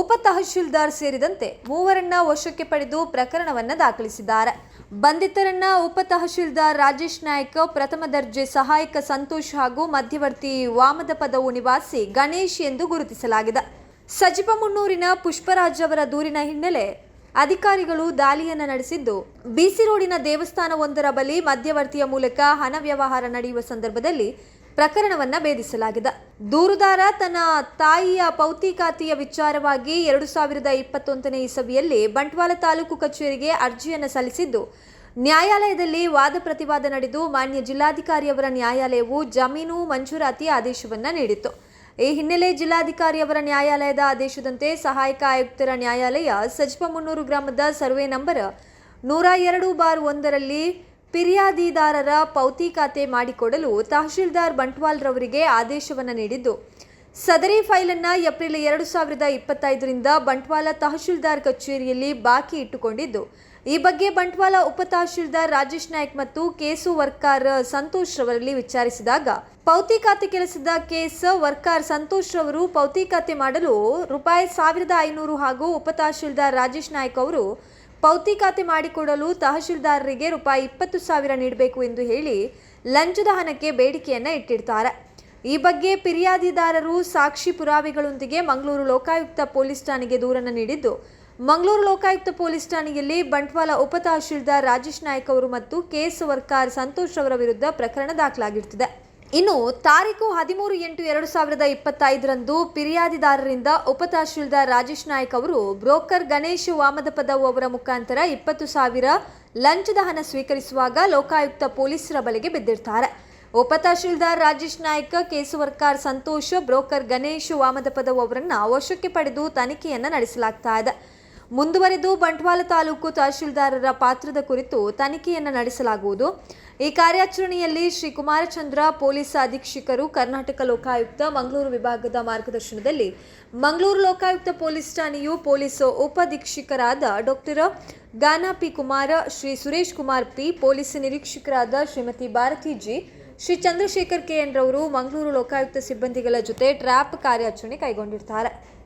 ಉಪ ತಹಶೀಲ್ದಾರ್ ಸೇರಿದಂತೆ ಮೂವರನ್ನ ವಶಕ್ಕೆ ಪಡೆದು ಪ್ರಕರಣವನ್ನ ದಾಖಲಿಸಿದ್ದಾರೆ. ಬಂಧಿತರನ್ನ ಉಪ ತಹಶೀಲ್ದಾರ್ ರಾಜೇಶ್ ನಾಯ್ಕ, ಪ್ರಥಮ ದರ್ಜೆ ಸಹಾಯಕ ಸಂತೋಷ್ ಹಾಗೂ ಮಧ್ಯವರ್ತಿ ವಾಮದ ಪದವು ನಿವಾಸಿ ಗಣೇಶ್ ಎಂದು ಗುರುತಿಸಲಾಗಿದೆ. ಸಜಿಪಮುನ್ನೂರಿನ ಪುಷ್ಪರಾಜ್ ಅವರ ದೂರಿನ ಹಿನ್ನೆಲೆ ಅಧಿಕಾರಿಗಳು ದಾಳಿಯನ್ನ ನಡೆಸಿದ್ದು ಬಿಸಿ ರೋಡಿನ ದೇವಸ್ಥಾನವೊಂದರ ಬಳಿ ಮಧ್ಯವರ್ತಿಯ ಮೂಲಕ ಹಣ ವ್ಯವಹಾರ ನಡೆಯುವ ಸಂದರ್ಭದಲ್ಲಿ ಪ್ರಕರಣವನ್ನ ಭೇದಿಸಲಾಗಿದೆ. ದೂರುದಾರ ತನ್ನ ತಾಯಿಯ ಪೌತಿ ಖಾತೆಯ ವಿಚಾರವಾಗಿ ಎರಡು ಸಾವಿರದ ಇಪ್ಪತ್ತೊಂದನೇ ಇಸವಿಯಲ್ಲಿ ಬಂಟ್ವಾಳ ತಾಲೂಕು ಕಚೇರಿಗೆ ಅರ್ಜಿಯನ್ನು ಸಲ್ಲಿಸಿದ್ದು, ನ್ಯಾಯಾಲಯದಲ್ಲಿ ವಾದ ಪ್ರತಿವಾದ ನಡೆದು ಮಾನ್ಯ ಜಿಲ್ಲಾಧಿಕಾರಿಯವರ ನ್ಯಾಯಾಲಯವು ಜಮೀನು ಮಂಜೂರಾತಿ ಆದೇಶವನ್ನು ನೀಡಿತ್ತು. ಈ ಹಿನ್ನೆಲೆ ಜಿಲ್ಲಾಧಿಕಾರಿಯವರ ನ್ಯಾಯಾಲಯದ ಆದೇಶದಂತೆ ಸಹಾಯಕ ಆಯುಕ್ತರ ನ್ಯಾಯಾಲಯ ಸಜಿಪಮುನ್ನೂರು ಗ್ರಾಮದ ಸರ್ವೆ ನಂಬರ್ ನೂರ ಎರಡು ಬಾರ್ ಒಂದರಲ್ಲಿ ಫಿರ್ಯಾದಿದಾರರ ಪೌತಿ ಖಾತೆ ಮಾಡಿಕೊಡಲು ತಹಶೀಲ್ದಾರ್ ಬಂಟ್ವಾಲ್ರವರಿಗೆ ಆದೇಶವನ್ನು ನೀಡಿದ್ದು. ಸದರಿ ಫೈಲನ್ನು ಏಪ್ರಿಲ್ ಎರಡು ಸಾವಿರದ ಇಪ್ಪತ್ತೈದರಿಂದ ಬಂಟ್ವಾಳ ತಹಶೀಲ್ದಾರ್ ಕಚೇರಿಯಲ್ಲಿ ಬಾಕಿ ಇಟ್ಟುಕೊಂಡಿದ್ದು. ಈ ಬಗ್ಗೆ ಬಂಟ್ವಾಳ ಉಪ ತಹಶೀಲ್ದಾರ್ ರಾಜೇಶ್ ನಾಯ್ಕ್ ಮತ್ತು ಕೇಸು ವರ್ಕಾರ್ ಸಂತೋಷ್ ರವರಲ್ಲಿ ವಿಚಾರಿಸಿದಾಗ, ಪೌತಿ ಖಾತೆ ಕೆಲಸದ ಕೇಸ್ ವರ್ಕಾರ್ ಸಂತೋಷ್ ರವರು ಪೌತಿ ಖಾತೆ ಮಾಡಲು ರೂಪಾಯಿ ಸಾವಿರದ ಐನೂರು ಹಾಗೂ ಉಪ ತಹಶೀಲ್ದಾರ್ ರಾಜೇಶ್ ನಾಯ್ಕ್ ಅವರು ಪೌತಿ ಖಾತೆ ಮಾಡಿಕೊಡಲು ತಹಶೀಲ್ದಾರರಿಗೆ ರೂಪಾಯಿ ಇಪ್ಪತ್ತು ಸಾವಿರ ನೀಡಬೇಕು ಎಂದು ಹೇಳಿ ಲಂಚದ ಹಣಕ್ಕೆ ಬೇಡಿಕೆಯನ್ನ ಇಟ್ಟಿರ್ತಾರೆ. ಈ ಬಗ್ಗೆ ಫಿರ್ಯಾದಿದಾರರು ಸಾಕ್ಷಿ ಪುರಾವೆಗಳೊಂದಿಗೆ ಮಂಗಳೂರು ಲೋಕಾಯುಕ್ತ ಪೊಲೀಸ್ ಠಾಣೆಗೆ ದೂರನ್ನು ನೀಡಿದ್ದು, ಮಂಗಳೂರು ಲೋಕಾಯುಕ್ತ ಪೊಲೀಸ್ ಠಾಣೆಯಲ್ಲಿ ಬಂಟ್ವಾಳ ಉಪ ತಹಶೀಲ್ದಾರ್ ರಾಜೇಶ್ ನಾಯ್ಕ್ ಅವರು ಮತ್ತು ಕೆಎಸ್ ವರ್ಕಾರ್ ಸಂತೋಷ್ ಅವರ ವಿರುದ್ಧ ಪ್ರಕರಣ ದಾಖಲಾಗಿರುತ್ತದೆ. ಇನ್ನು ತಾರೀಕು ಹದಿಮೂರು ಎಂಟು ಎರಡು ಸಾವಿರದ ಇಪ್ಪತ್ತೈದರಂದು ಫಿರ್ಯಾದಿದಾರರಿಂದ ಉಪ ತಹಶೀಲ್ದಾರ್ ರಾಜೇಶ್ ನಾಯ್ಕ್ ಅವರು ಬ್ರೋಕರ್ ಗಣೇಶ್ ವಾಮದಪದವು ಅವರ ಮುಖಾಂತರ ಇಪ್ಪತ್ತು ಸಾವಿರ ಲಂಚದ ಹಣ ಸ್ವೀಕರಿಸುವಾಗ ಲೋಕಾಯುಕ್ತ ಪೊಲೀಸರ ಬಲೆಗೆ ಬಿದ್ದಿರ್ತಾರೆ. ಉಪ tahsildar Rajesh Nayak, case worker Santosh, broker Ganesh Vamadapadavu ಅವರನ್ನ ವಶಕ್ಕೆ ಪಡೆದು ತನಿಖೆಯನ್ನ ನಡೆಸಲಾಗ್ತಾ ಇದೆ. ಮುಂದುವರೆದು ಬಂಟ್ವಾಳ ತಾಲೂಕು ತಹಶೀಲ್ದಾರರ ಪಾತ್ರದ ಕುರಿತು ತನಿಖೆಯನ್ನು ನಡೆಸಲಾಗುವುದು. ಈ ಕಾರ್ಯಾಚರಣೆಯಲ್ಲಿ ಶ್ರೀ ಕುಮಾರಚಂದ್ರ ಪೊಲೀಸ್ ಅಧೀಕ್ಷಕರು, ಕರ್ನಾಟಕ ಲೋಕಾಯುಕ್ತ, ಮಂಗಳೂರು ವಿಭಾಗದ ಮಾರ್ಗದರ್ಶನದಲ್ಲಿ ಮಂಗಳೂರು ಲೋಕಾಯುಕ್ತ ಪೊಲೀಸ್ ಠಾಣೆಯು police ಉಪಾಧೀಕ್ಷಕರಾದ doctor Gana P Kumara, Shri Suresh Kumar P, police ನಿರೀಕ್ಷಕರಾದ Shrimati Bharathi G, Shri Chandrashekar K N ರವರು ಮಂಗಳೂರು ಲೋಕಾಯುಕ್ತ ಸಿಬ್ಬಂದಿಗಳ ಜೊತೆ ಟ್ರ್ಯಾಪ್ ಕಾರ್ಯಾಚರಣೆ ಕೈಗೊಂಡಿರ್ತಾರೆ.